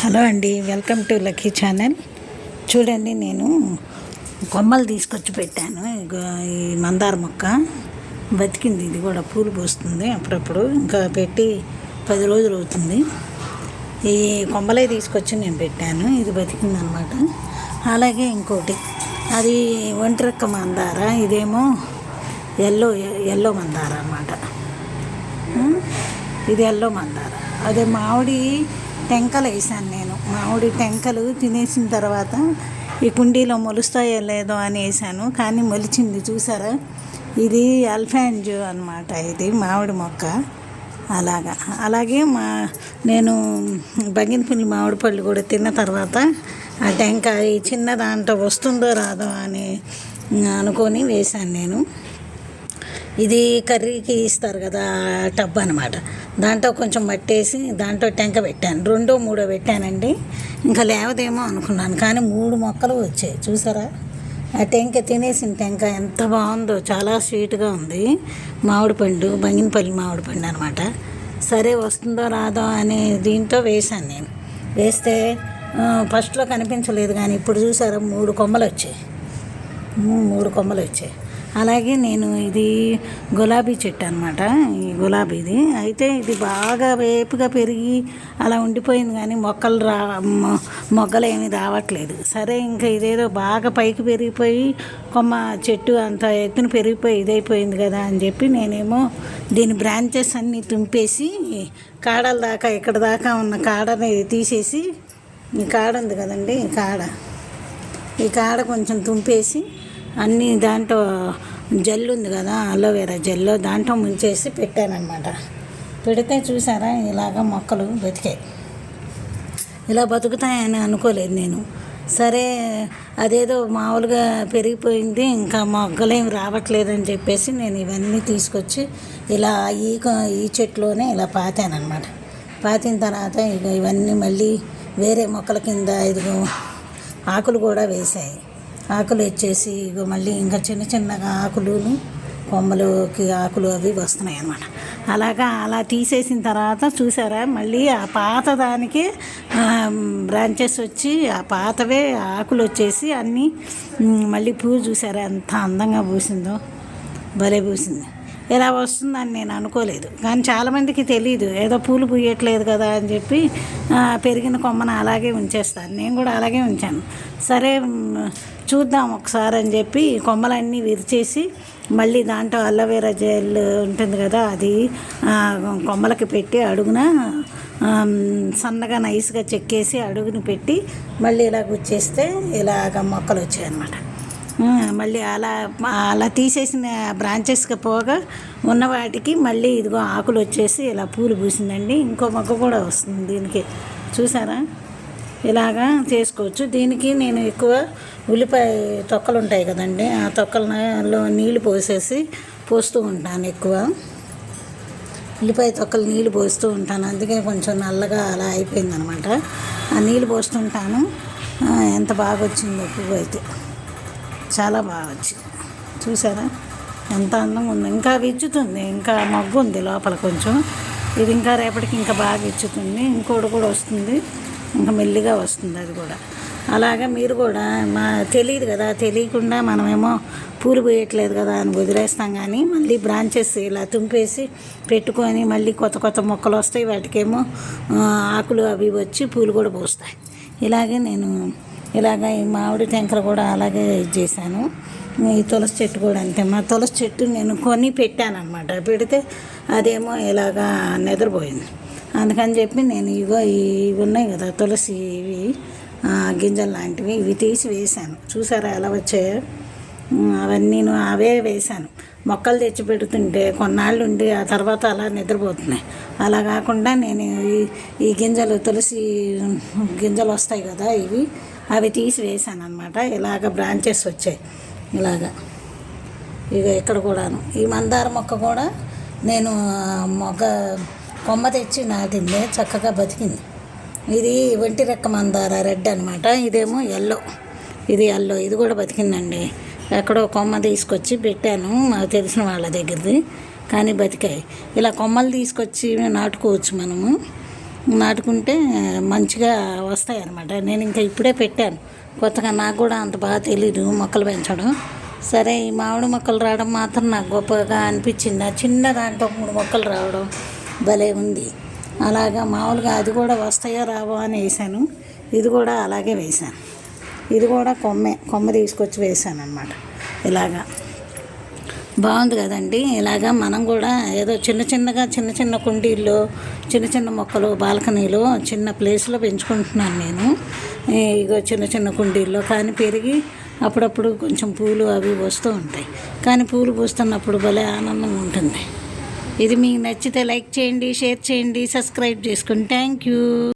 Hello అండి welcome to lucky channel. చూడండి నేను కొమ్మలు తీసుకొచ్చి పెట్టాను. ఈ మందార మొక్క బతికింది. ఇది కూడా పూలు పూస్తుంది అప్పుడప్పుడు. ఇంకా పెట్టి పది రోజులు అవుతుంది. ఈ కొమ్మలే తీసుకొచ్చి నేను పెట్టాను. ఇది బతికింది అనమాట అలాగే ఇంకోటి అది ఒంటరిక్క మందార. ఇదేమో ఎల్లో ఎల్లో మందార అనమాట. ఇది ఎల్లో మందార. అదే మామిడి టెంకలు వేసాను నేను. మామిడి టెంకలు తినేసిన తర్వాత ఈ కుండీలో మొలుస్తాయో లేదో అని వేసాను కానీ మొలిచింది చూసారా? ఇది అల్ఫాంజో అనమాట ఇది మామిడి మొక్క. అలాగా. అలాగే మా నేను బంగినపల్లి మామిడి పళ్ళు కూడా తిన్న తర్వాత ఆ టెంకాయ చిన్న దాంట్లో వస్తుందో రాదో అని అనుకొని వేశాను నేను. ఇది కర్రీకి ఇస్తారు కదా టబ్ అనమాట దాంట్లో కొంచెం మట్టేసి దాంట్లో టెంక పెట్టాను. రెండో మూడో పెట్టానండి. ఇంకా లేవదేమో అనుకున్నాను కానీ మూడు మొక్కలు వచ్చాయి. చూసారా? ఆ టెంక తినేసిన టెంక ఎంత బాగుందో చాలా స్వీట్గా ఉంది. మామిడి పండు బంగినపల్లి మామిడి పండు అనమాట సరే వస్తుందో రాదో అనే దీంతో వేశాను నేను. వేస్తే ఫస్ట్లో కనిపించలేదు కానీ ఇప్పుడు చూసారా మూడు కొమ్మలు వచ్చాయి. మూడు కొమ్మలు వచ్చాయి. అలాగే నేను ఇది గులాబీ చెట్టు అనమాట ఈ గులాబీది అయితే ఇది బాగా వేపుగా పెరిగి అలా ఉండిపోయింది కానీ మొక్కలు రా మొ- మొగ్గలు ఏమీ రావట్లేదు. సరే ఇంకా ఇదేదో బాగా పైకి పెరిగిపోయి కొమ్మ చెట్టు అంత ఎత్తున పెరిగిపోయి ఇదైపోయింది కదా అని చెప్పి నేనేమో దీని బ్రాంచెస్ అన్నీ తుంపేసి కాడల దాకా ఇక్కడ దాకా ఉన్న కాడని తీసేసి ఈ కాడ ఉంది కదండి ఈ కాడ ఈ కాడ కొంచెం తుంపేసి అన్నీ దాంట్లో జెల్ ఉంది కదా అలోవెరా జెల్లో దాంట్లో ముంచేసి పెట్టానమాట పెడితే చూసారా ఇలాగ మొక్కలు బతికాయి. ఇలా బతుకుతాయని అనుకోలేదు నేను. సరే అదేదో మామూలుగా పెరిగిపోయింది ఇంకా మొగ్గలేం రావట్లేదని చెప్పేసి నేను ఇవన్నీ తీసుకొచ్చి ఇలా ఈ ఈ చెట్లోనే ఇలా పాతానమాట పాతిన తర్వాత ఇక ఇవన్నీ మళ్ళీ వేరే మొక్కల కింద ఇదిగో ఆకులు కూడా వేసాయి ఆకులు వచ్చేసి ఇగో మళ్ళీ ఇంకా చిన్న చిన్నగా ఆకులును కొమ్మలుకి ఆకులు అవి వస్తున్నాయి అన్నమాట. అలాగా అలా తీసేసిన తర్వాత చూసారా మళ్ళీ ఆ పాత దానికి బ్రాంచెస్ వచ్చి ఆ పాతవే ఆకులు వచ్చేసి అన్నీ మళ్ళీ పువ్వు చూసారా ఎంత అందంగా పూసిందో భలే పూసింది. ఇలా వస్తుందని నేను అనుకోలేదు. కానీ చాలామందికి తెలియదు ఏదో పూలు పూయట్లేదు కదా అని చెప్పి పెరిగిన కొమ్మను అలాగే ఉంచేస్తాను. నేను కూడా అలాగే ఉంచాను. సరే చూద్దాం ఒకసారి అని చెప్పి కొమ్మలన్నీ విరిచేసి మళ్ళీ దాంట్లో అల్లవేరా జెల్ ఉంటుంది కదా అది కొమ్మలకి పెట్టి అడుగున సన్నగా నైస్గా చెక్కేసి అడుగుని పెట్టి మళ్ళీ ఇలా గుచ్చేస్తే ఇలాగ మొక్కలు వచ్చాయి అన్నమాట మళ్ళీ అలా అలా తీసేసిన బ్రాంచెస్కి పోగా ఉన్న వాటికి మళ్ళీ ఇదిగో ఆకులు వచ్చేసి ఇలా పూలు పూసిందండి. ఇంకో మొక్క కూడా వస్తుంది దీనికి. చూసారా? ఇలాగా చేసుకోవచ్చు. దీనికి నేను ఎక్కువ ఉల్లిపాయ తొక్కలు ఉంటాయి కదండి. ఆ తొక్కలలో నీళ్ళు పోసేసి పోస్తూ ఉంటాను ఎక్కువ. ఉల్లిపాయ తొక్కలు నీళ్ళు పోస్తూ ఉంటాను. అందుకే కొంచెం నల్లగా అలా అయిపోయిందనమాట. ఆ నీళ్ళు పోస్తుంటాను. ఎంత బాగా వచ్చిందో పువ్వు అయితే. చాలా బాగా వచ్చింది. చూసారా? ఎంత అందంగా ఉంది. ఇంకా విచ్చుతుంది. ఇంకా మగ్గు ఉంది లోపల కొంచెం. ఇది ఇంకా రేపటికి ఇంకా బాగా ఇచ్చుతుంది ఇంకోటి కూడా వస్తుంది. ఇంకా మెల్లిగా వస్తుంది అది కూడా. అలాగా మీరు కూడా మా తెలియదు కదా తెలియకుండా మనమేమో పూలు పోయట్లేదు కదా అని వదిలేస్తాం కానీ మళ్ళీ బ్రాంచెస్ ఇలా తుంపేసి పెట్టుకొని మళ్ళీ కొత్త కొత్త మొక్కలు వస్తాయి. వాటికేమో ఆకులు అవి వచ్చి పూలు కూడా పూస్తాయి. ఇలాగే నేను ఇలాగ ఈ మామిడి టెంకలు కూడా అలాగే ఇది చేశాను. ఈ తులసి చెట్టు కూడా అంతే. మా తులసి చెట్టు నేను కొని పెట్టాను అనమాట పెడితే అదేమో ఇలాగా నిద్రపోయింది. అందుకని చెప్పి నేను ఇగో ఇవి ఉన్నాయి కదా తులసి ఇవి గింజలు లాంటివి ఇవి తీసి వేశాను. చూసారా ఎలా వచ్చాయో? అవన్నీ అవన్నీ అవే వేశాను. మొక్కలు తెచ్చి పెడుతుంటే కొన్నాళ్ళు ఉండి ఆ తర్వాత అలా నిద్రపోతున్నాయి. అలా కాకుండా నేను ఈ ఈ గింజలు తులసి గింజలు వస్తాయి కదా ఇవి అవి తీసి వేసాను అనమాట ఇలాగ బ్రాంచెస్ వచ్చాయి. ఇలాగా. ఇక ఇక్కడ కూడాను. ఈ మందార మొక్క కూడా నేను మొగ్గ కొమ్మ తెచ్చి నాటింది. చక్కగా బతికింది. ఇది ఒంటి రెక్క మందార రెడ్ అనమాట ఇదేమో ఎల్లో. ఇది ఎల్లో. ఇది కూడా బతికిందండి. ఎక్కడో కొమ్మ తీసుకొచ్చి పెట్టాను. మాకు తెలిసిన వాళ్ళ దగ్గరది. కానీ బతికాయి. ఇలా కొమ్మలు తీసుకొచ్చి నాటుకోవచ్చు మనము. నాటుకుంటే మంచిగా వస్తాయి అన్నమాట నేను ఇంకా ఇప్పుడే పెట్టాను. కొత్తగా నాకు కూడా అంత బాగా తెలీదు మొక్కలు పెంచడం. సరే ఈ మామిడి మొక్కలు రావడం మాత్రం నాకు గొప్పగా అనిపించింది. ఆ చిన్న దాంట్లో మూడు మొక్కలు రావడం భలే ఉంది. అలాగా మామూలుగా అది కూడా వస్తాయో రావో అని వేసాను. ఇది కూడా అలాగే వేసాను. ఇది కూడా కొమ్మే కొమ్మ తీసుకొచ్చి వేసాను అనమాట ఇలాగా. బాగుంది కదండి. ఇలాగా మనం కూడా ఏదో చిన్న చిన్నగా చిన్న చిన్న కుండీల్లో చిన్న చిన్న మొక్కలు బాల్కనీలో చిన్న ప్లేస్లో పెంచుకుంటున్నాను నేను. ఇగో చిన్న చిన్న కుండీల్లో కానీ పెరిగి అప్పుడప్పుడు కొంచెం పూలు అవి వస్తూ ఉంటాయి. కానీ పూలు పూస్తున్నప్పుడు భలే ఆనందం ఉంటుంది. ఇది మీకు నచ్చితే లైక్ చేయండి షేర్ చేయండి సబ్స్క్రైబ్ చేసుకోండి థ్యాంక్ యూ